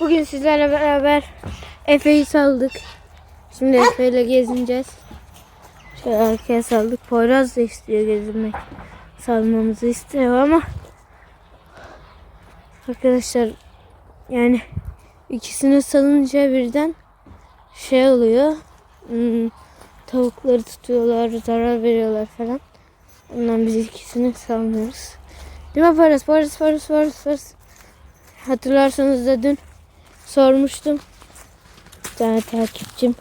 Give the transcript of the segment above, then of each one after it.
Bugün sizlerle beraber Efe'yi saldık. Şimdi Efe ile gezineceğiz. Şöyle arkaya saldık. Poyraz da istiyor gezinmek. Salmamızı istiyor ama arkadaşlar yani ikisini salınca birden şey oluyor. Hmm, tavukları tutuyorlar, zarar veriyorlar falan. Ondan biz ikisini salmıyoruz. Değil mi Poyraz? Poyraz, Poyraz, Poyraz, Poyraz. Hatırlarsanız da dün sormuştum. Bir tane takipçim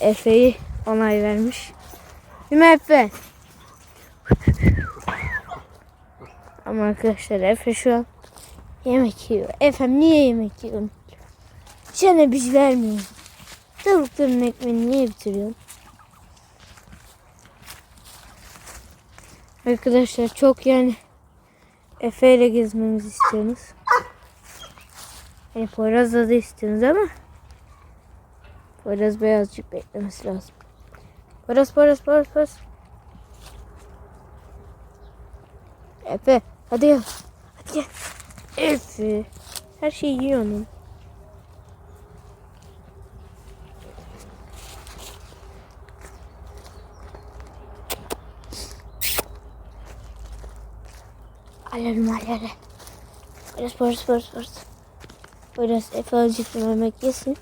Efe'yi onay vermiş. Değil Efe? Ama arkadaşlar Efe şu an yemek yiyor. Efem niye yemek yiyorsun? Sana biz vermiyorsun. Tavukların ekmeğini niye bitiriyorsun? Arkadaşlar çok yani Efe ile gezmemizi istiyorsunuz. Yani Poyraz'la da istiyorsunuz ama Poyraz birazcık beklemesi lazım. Poyraz, Poyraz, Poyraz, Poyraz. Efe, hadi gel. Hadi gel. Efe. Her şeyi yiyor onun. Alalım alalım. Poyraz, Poyraz, Poyraz, Poyraz. Poyraz Efe azıcık yemek yesin.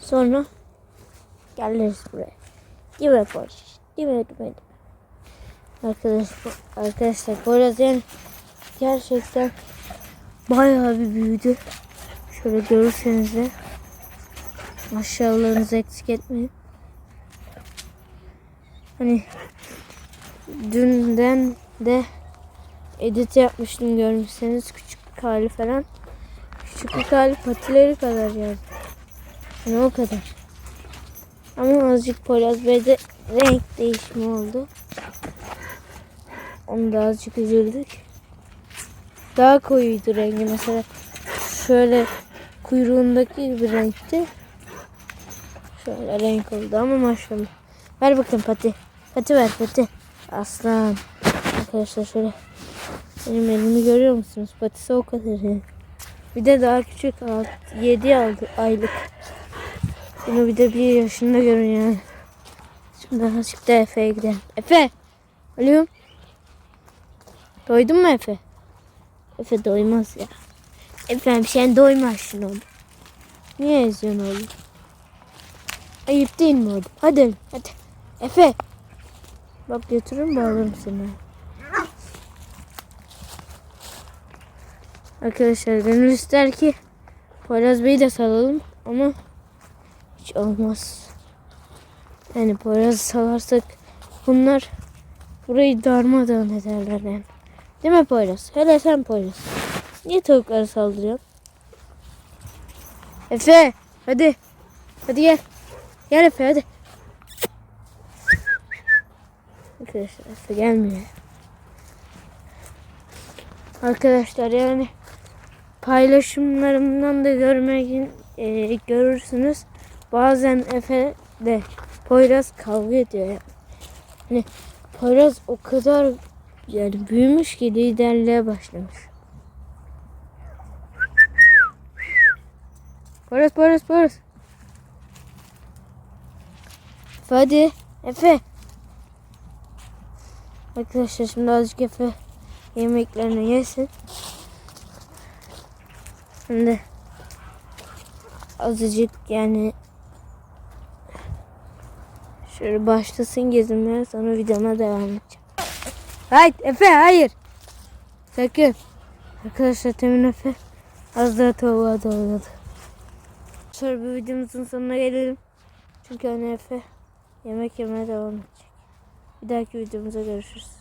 Sonra geliriz buraya. Değil mi Poyraz? Değil mi? Değil mi? Arkadaş, arkadaşlar Poyraz yani gerçekten bayağı bir büyüdü. Şöyle görürseniz de maşallahınızı eksik etmeyin. Hani dünden de edit yapmıştım görmüşseniz küçük hali falan. Küçüklük hali patileri kadar yani. Yani o kadar. Ama azıcık Poyraz Bey'de renk değişimi oldu. Onu da azıcık üzüldük. Daha koyuydu rengi mesela. Şöyle kuyruğundaki gibi renkti. Şöyle renk oldu ama maşallah. Ver bakın pati. Pati ver pati. Aslan. Arkadaşlar şöyle benim elimi görüyor musunuz? Patisi o kadar. yani. Bir de daha küçük 7 aldı aylık. Bunu bir de bir yaşında görün yani. Şimdi azıcık da Efe'ye gidelim. Efe! Alo. Doydun mu Efe? Efe doymaz ya. Efendim sen doymazsın oğlum. Niye eziyorsun oğlum? Ayıp değil mi oğlum? Hadi hadi. Efe. Bak götürürüm bağlarım seni. Arkadaşlar gönül ister ki Poyraz Bey'i de salalım ama hiç olmaz. Yani Poyraz'ı salarsak bunlar burayı darmadağın ederler yani. Değil mi Poyraz? Hele sen Poyraz. Niye tavukları saldırıyorsun? Efe hadi. Hadi gel. Gel Efe hadi. Arkadaşlar Efe gelmiyor. Arkadaşlar yani paylaşımlarımdan da görmek e, görürsünüz. Bazen Efe de Poyraz kavga ediyor. Yani. Hani Poyraz o kadar yani büyümüş ki liderliğe başlamış. Poyraz Poyraz Poyraz. Hadi. Efe. Arkadaşlar şimdi azıcık Efe yemeklerini yesin. Şimdi azıcık yani şöyle başlasın gezinmeye sonra videoma devam edeceğim. Hayır Efe hayır. Sakın. Arkadaşlar temin Efe az daha tavuğa doğradı. Sonra bu videomuzun sonuna gelelim. Çünkü hani Efe yemek yemeye devam edecek. Bir dahaki videomuzda görüşürüz.